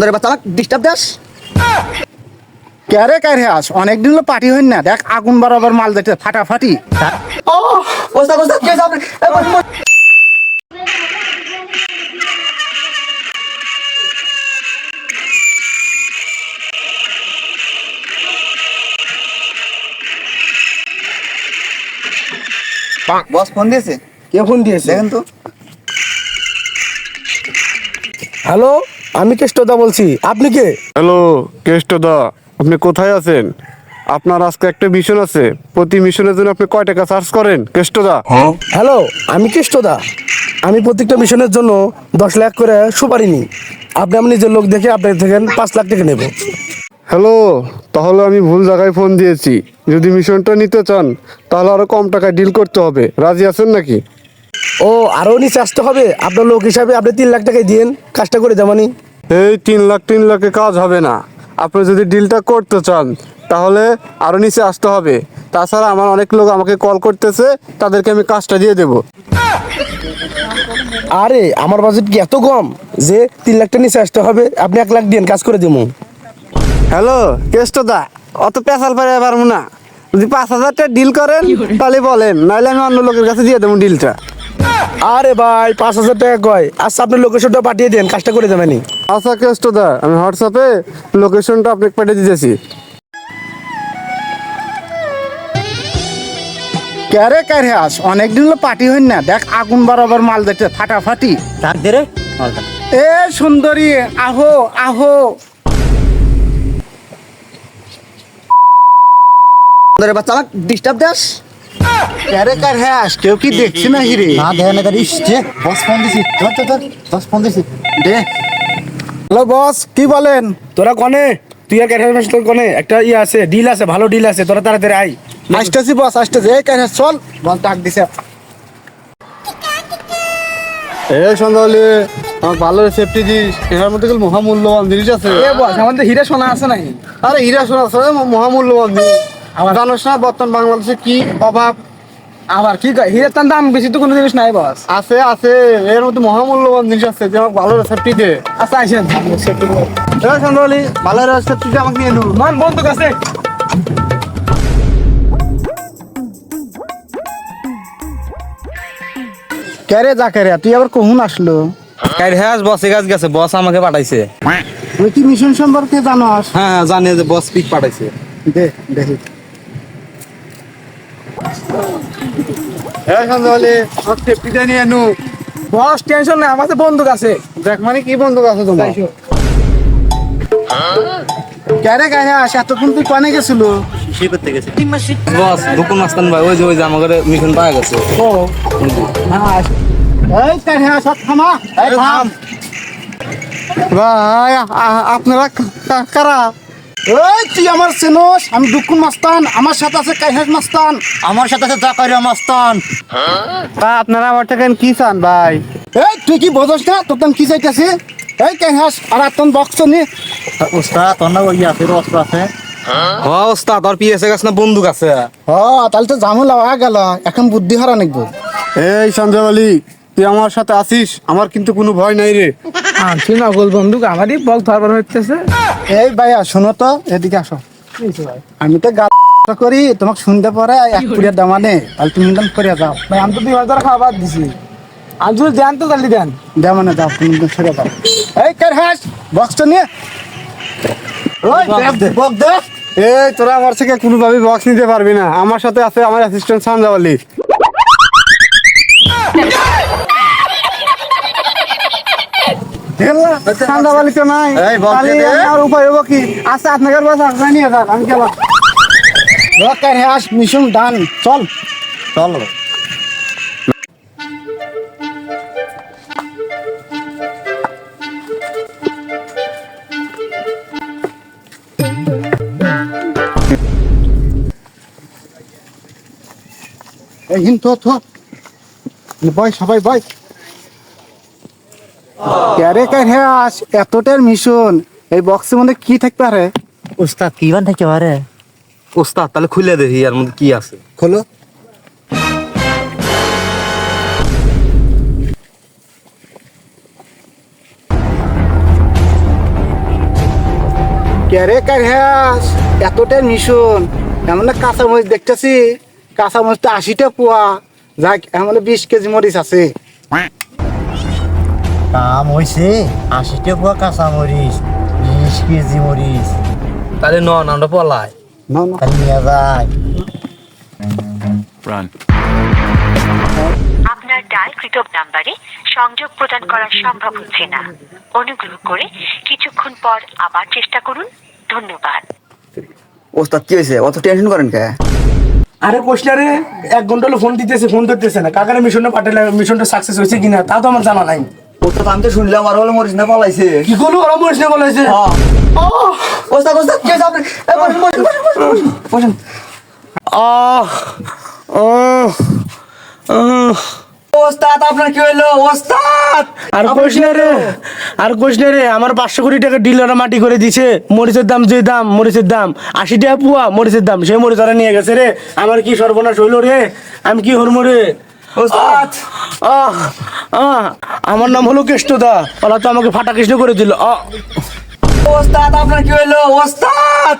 ধরে বাচ্চা আমাকে ডিস্টার্ব দাস? ক্যারে ক্যারে আস? অনেকদিন হলো পার্টি হইন না। দেখ আগুন বরাবর মাল দেখতে ফাটাফাটি। ও ওস্তাদ ওস্তাদ কে বস ফোন দিয়েছে? কে ফোন দিয়েছে? দেখেন তো। হ্যালো আমি কেষ্টদা বলছি। আপনি কে? হ্যালো কেষ্টদা আপনি কোথায় আছেন? আপনার আজকে একটা মিশন আছে। প্রতি মিশনের জন্য আপনি কয় টাকা চার্জ করেন? কেষ্টদা। হ্যালো আমি কেষ্টদা। আমি প্রত্যেকটা মিশনের জন্য দশ লাখ করে সুপারি নিই। আপনি আমার নিজের লোক দেখে আপনি থেকে পাঁচ লাখ টাকা নেব। হ্যালো তাহলে আমি ভুল জায়গায় ফোন দিয়েছি। যদি মিশনটা নিতে চান তাহলে আরও কম টাকায় ডিল করতে হবে। রাজি আছেন নাকি? ও আরও নিচে আসতে হবে। আপনার লোক হিসাবে আপনি তিন লাখ টাকায় দিন কাজটা করে দেবানি এই তিন লাখ তিন লাখে কাজ হবে না। আপনি যদি ডিলটা করতে চান তাহলে আরও নিচে আসতে হবে। তাছাড়া আমার অনেক লোক আমাকে কল করতেছে তাদেরকে আমি কাজটা দিয়ে দেবো। আরে আমার বাজেট কি এত কম যে তিন লাখ টাকা নিচে আসতে হবে? আপনি এক লাখ দিন কাজ করে দেবো। হ্যালো কেষ্টদা অত পেশাল পারে পারব না। যদি পাঁচ হাজার টাকা ডিল করেন তাহলে বলেন নাহলে আমি অন্য লোকের কাছে দিয়ে দেবো ডিলটা আরে ভাই পাঁচ হাজার টাকা কয়? আচ্ছা আপনি লোকেশনটা পাঠিয়ে দেন কাজটা করে দেবেনি আচ্ছা কেষ্টদা আমি হোয়াটসঅ্যাপে লোকেশনটা আপনাকে পাঠিয়ে দিতেছি। ক্যারে ক্যারে আস? অনেকদিন হলো পার্টি হইন না। দেখ আগুন বরাবর মাল দেখতে ফাটাফাটি। ডাক দে রে। এ সুন্দরী আহো আহো। বাচ্চা আমাকে ডিস্টার্ব দাস ক্যারে আস কেউ কি দেখছি না হিরে না না ইসছে বস ফোন দিছি। ধর ধর ধর বস ফোন দিছি। দে। হ্যালো বস কি বলেন? তোরা কনে? তুই আর মাস্টার কনে? একটা ইয়ে আছে ডিল আছে ভালো ডিল আছে তোরা তাড়াতাড়ি আই আসতেছি বস আসতেছি। এই চল। বল ডাক দিছে। এ সন্ধ্যাবলি আমার ভালো সেফটি দিস। এর মধ্যে মহামূল্যবান জিনিস আছে। এ বস আমাদের হিরে সোনা আছে নাকি? আরে হীরা সোনা আছে মহামূল্যবান জিনিস। জানোস না বর্তমান বাংলাদেশে কি অভাব? আবার কি তার দাম বেশি তো কোনো জিনিস নাই বস। আছে আছে। এর মধ্যে মহামূল্যবান জিনিস আছে যে আমাকে ভালো সেফটি দে। আচ্ছা আইসেন সন্ধ্যাবলি ভালো সেফটি আমাকে নিয়ে মান বন্ধু কাছে ক্যারে যা ক্যারে তুই আবার কখন আসলো? কাইর হ্যাঁ বস কাজ গেছে বস আমাকে পাঠাইছে। তুই কি মিশন সম্পর্কে জানোস? হ্যাঁ হ্যাঁ জানি যে বস পিক পাঠাইছে। দে দেখি। এ সন্ধ্যাবলি আমার সেফটিটা নিয়ে নু বস টেনশন নাই আমার তো বন্দুক আছে। দেখ মানে কি বন্ধু আছে তোমার? ক্যারে ক্যারে আস এতক্ষণ তুই কনে গেছিল? বস দুকুন মাস্তান ভাই ওই যে ওই যে আমাকে মিশন পাওয়া গেছে। ও। হ্যাঁ। এই ক্যারে আস থামা। এই থাম। ভাই আপনারা কারা? এই তুই আমার চেনস? আমি দুকুন মাস্তান আমার সাথে আছে কাইহাস মাস্তান। আমার সাথে আছে জাকারিয়া মাস্তান। তা আপনারা আমার থেকে কি চান ভাই? এই তুই কি বোঝস না? তোর তান কি চাইতেছি এই কাইহাস আর আতন বক্স নি। ওস্তাদ তোর না ওই আছে অস্ত্র আছে। হ ওস্তাদ তোর পিএসএ গাছ না বন্দুক আছে? হ তাহলে তো ঝামেলা হয়ে গেল। এখন বুদ্ধি হারা নিকবো। এই সঞ্জয় তুই আমার সাথে আসিস আমার কিন্তু কোনো ভয় নাই রে। আনছি নকল বন্দুক আমারই বল ধরবার হইতেছে। এই ভাইয়া শোনো তো এদিকে আসো। আমি তো গা করি তোমাকে শুনতে পরে এক পুরিয়া দামা নে তাহলে তুমি দাম করে যাও। ভাই আমি তো দুই হাজার খাবার দিছি। আমি যদি দেন তো তাহলে দেন। দেমানে যাও তুমি দাম সরে যাও। এই কার হাস? বক্সটা নিয়ে। ওই বক দে। এই তোরা আমার থেকে কোনোভাবে বক্স নিতে পারবি না। আমার সাথে আছে আমার অ্যাসিস্ট্যান্ট সঞ্জয় ঠান্ডা বালি তো নাই। এই, বক্স তাহলে দে। আমার উপায় হব কি? আচ্ছা আপনাদের বাস আপনার নিয়ে যান আমি গেলাম। কার হাস মিশন ডান চল। চল। এই হিন তো তো। বয় সবাই বয়। ক্যারেকার হ্যাস এতটার মিশন এই বক্সের মধ্যে কি থাকতে পারে? ওস্তাদ কি বান থাকতে পারে? ওস্তাদ তাহলে খুলে দেখি আর মধ্যে কি আছে। খোলো। ক্যারেকার হ্যাস এতটার মিশন এমন না কাঁচামরিচ দেখতেছি কাঁচামরিচটা আশিটা পোয়া যাক এমন বিশ কেজি মরিচ আছে। কাম হয়েছে পোয়া কাঁচা মরিচ বিশ কেজি মরিচ। তাহলে ন আমরা পলাই। না না। তাহলে নিয়ে যায় আপনার ডায়ালকৃত নাম্বারে সংযোগ প্রদান করা সম্ভব হচ্ছে না। অনুগ্রহ করে কিছুক্ষণ পর আবার চেষ্টা করুন। ধন্যবাদ। ওস্তাদ কি হয়েছে অত টেনশন করেন কে? আরে কোশনারে এক ঘণ্টা হলো ফোন দিতেছে ফোন ধরতেছে না। কাকারে মিশনটা পাঠালে মিশনটা সাকসেস হয়েছে কিনা তা তো আমার জানা নাই। ওস্তাদ আমি তো শুনলাম আর হলো মরিস না পালাইছে। কি করল? ওরা মরিস না বলেছে ওস্তাদ ওস্তাদ কি হয়েছে বসেন, বসেন, বসেন, বসেন, বসেন, বসেন। আহ! আহ! আহ! ওস্তাদ আপনার কি হইল? ওস্তাদ! আর কোশ রে আর কোশ রে আমার পাঁচশো কোটি টাকা ডিলার মাটি করে দিছে। মরিচের দাম যে দাম মরিচের দাম। আশি টাকা পুয়া মরিচের দাম। সেই মরিচ ওরা নিয়ে গেছে রে। আমার কি সর্বনাশ হইল রে? আমি কি হরমো রে? ওস্তাদ! আহ! আমার নাম হলো কৃষ্ণদা ওরা তো আমাকে ফাটা কৃষ্ণ করে দিল। ওস্তাদ, আপনার কি হইল? ওস্তাদ!